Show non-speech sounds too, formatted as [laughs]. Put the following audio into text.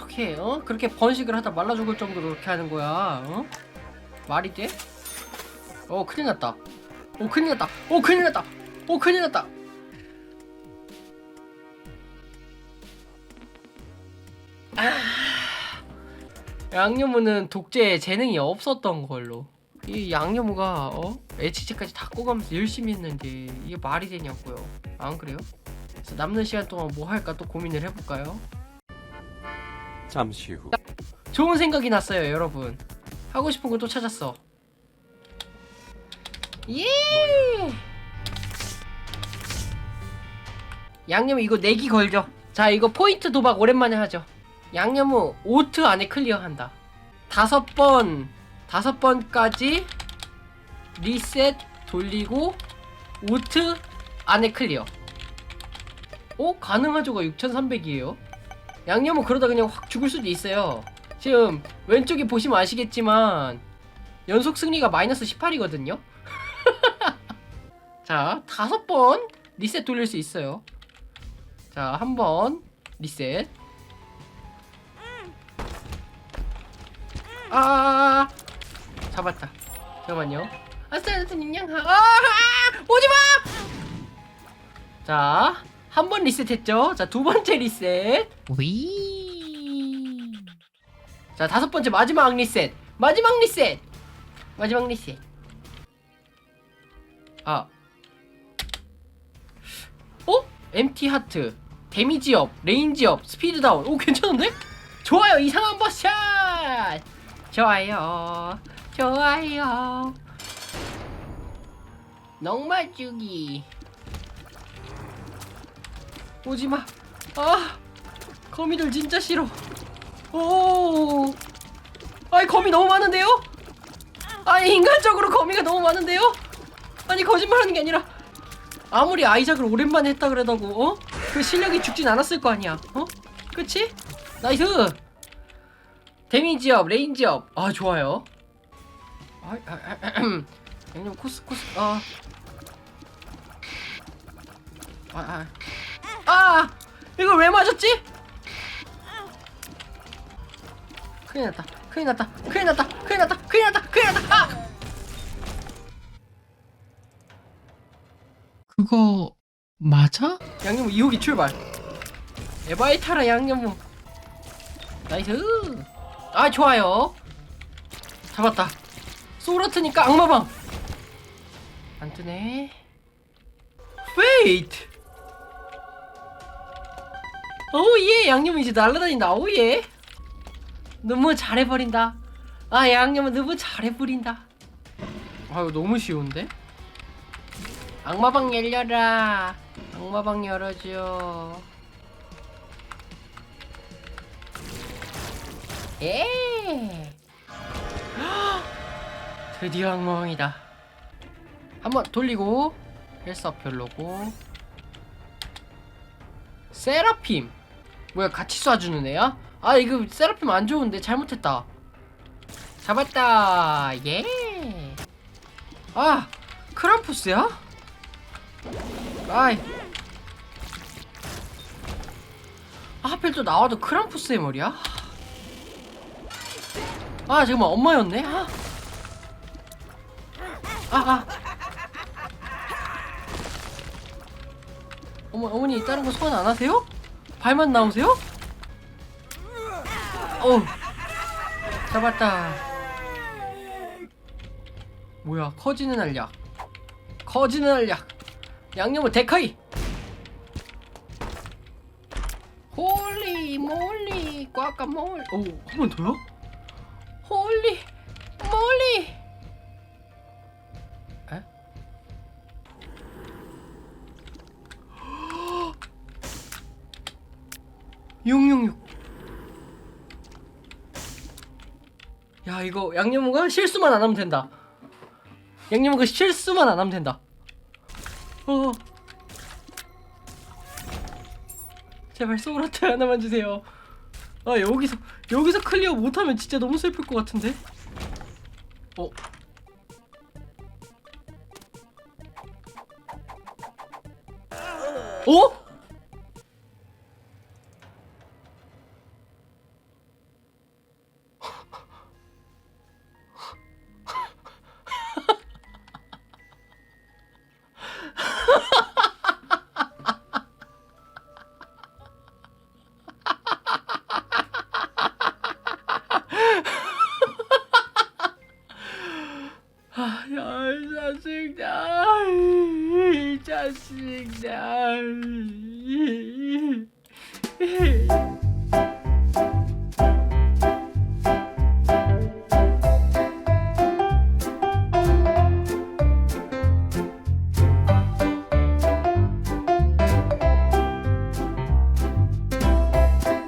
어떻게 어? 그렇게 번식을 하다 말라 죽을 정도로 그렇게 하는 거야 어? 말이 돼? 어 큰일 났다 오 큰일 났다 오 큰일 났다 오 큰일 났다 아 양념무는 독재에 재능이 없었던 걸로 이 양념무가 어? HG까지 다 꼬가면서 열심히 했는데 이게 말이 되냐고요 안 그래요? 그래서 남는 시간 동안 뭐 할까 또 고민을 해볼까요? 잠시 후. 좋은 생각이 났어요 여러분. 하고 싶은 거또 찾았어. 예! 양념 이거 내기 걸죠? 자 이거 포인트 도박 오랜만에 하죠. 양념은 오트 안에 클리어한다. 다섯 번 다섯 번까지 리셋 돌리고 오트 안에 클리어. 오 가능하죠가 6300이에요 양념은 그러다 그냥 확 죽을 수도 있어요. 지금 왼쪽에 보시면 아시겠지만 연속 승리가 마이너스 18이거든요. [laughs] 자, 다섯 번 리셋 돌릴 수 있어요. 자, 한 번 리셋. 아, 잡았다. 잠깐만요. 아싸르트님 양, 아, 아, 오지 마! 자, 한 번 리셋했죠. 자, 두 번째 리셋. 위. 자 다섯 번째 마지막 리셋. 마지막 리셋. 마지막 리셋. 아. 어? MT 하트. 데미지 업 레인지 업 스피드 다운. 오 괜찮은데? 좋아요. 이상한 버샷. 좋아요. 좋아요. 넉마주기 오지마 아 거미들 진짜 싫어 오. 아니 거미 너무 많은데요? 아니 인간적으로 거미가 너무 많은데요? 아니 거짓말하는 게 아니라 아무리 아이작을 오랜만에 했다 그래도 어? 그 실력이 죽진 않았을 거 아니야 어? 그치? 나이스 데미지업 레인지업 아 좋아요 아, 아, 아, 아, 양념 코스 코스 아 아, 아. 아! 이걸 왜 맞았지? 큰일 났다. 큰일 났다. 큰일 났다. 큰일 났다. 큰일 났다. 큰일 났다. 아! 그거 맞아? 양념 2호기 출발. 에바이 타라 양념. 나이스. 아 좋아요. 잡았다. 소라트니까 악마방. 안 뜨네. 페이트. 오예 양념 이제 날라다닌다. 오예. 너무 잘해버린다. 아 양념은 너무 잘해버린다. 아 이거 너무 쉬운데? 악마방 열려라. 악마방 열어줘. 예. [gasps] 드디어 악마왕이다. 한번 돌리고 헬스업 별로고. 세라핌. 뭐야 같이 쏴주는 애야? 아 이거 세라핌 안 좋은데 잘못했다. 잡았다. 예. 아 크람푸스야? 아이. 아, 하필 또 나와도 크람푸스의 머리야? 아 잠깐만 엄마였네? 아. 아, 아. 어머, 어머니 다른 거 소환 안 하세요? 발만 나오세요? 어 잡았다. 뭐야, 커지는 알약. 커지는 알약. 양념은 데카이. 홀리 몰리 꽉까몰. 오, 한 번 더요? 홀리. 666. 야 이거 양념우가 실수만 안 하면 된다. 양념우가 실수만 안 하면 된다. 어. 제발 소울아트 하나만 주세요. 아 여기서 여기서 클리어 못하면 진짜 너무 슬플 것 같은데. 어. 어? i'm crushing down.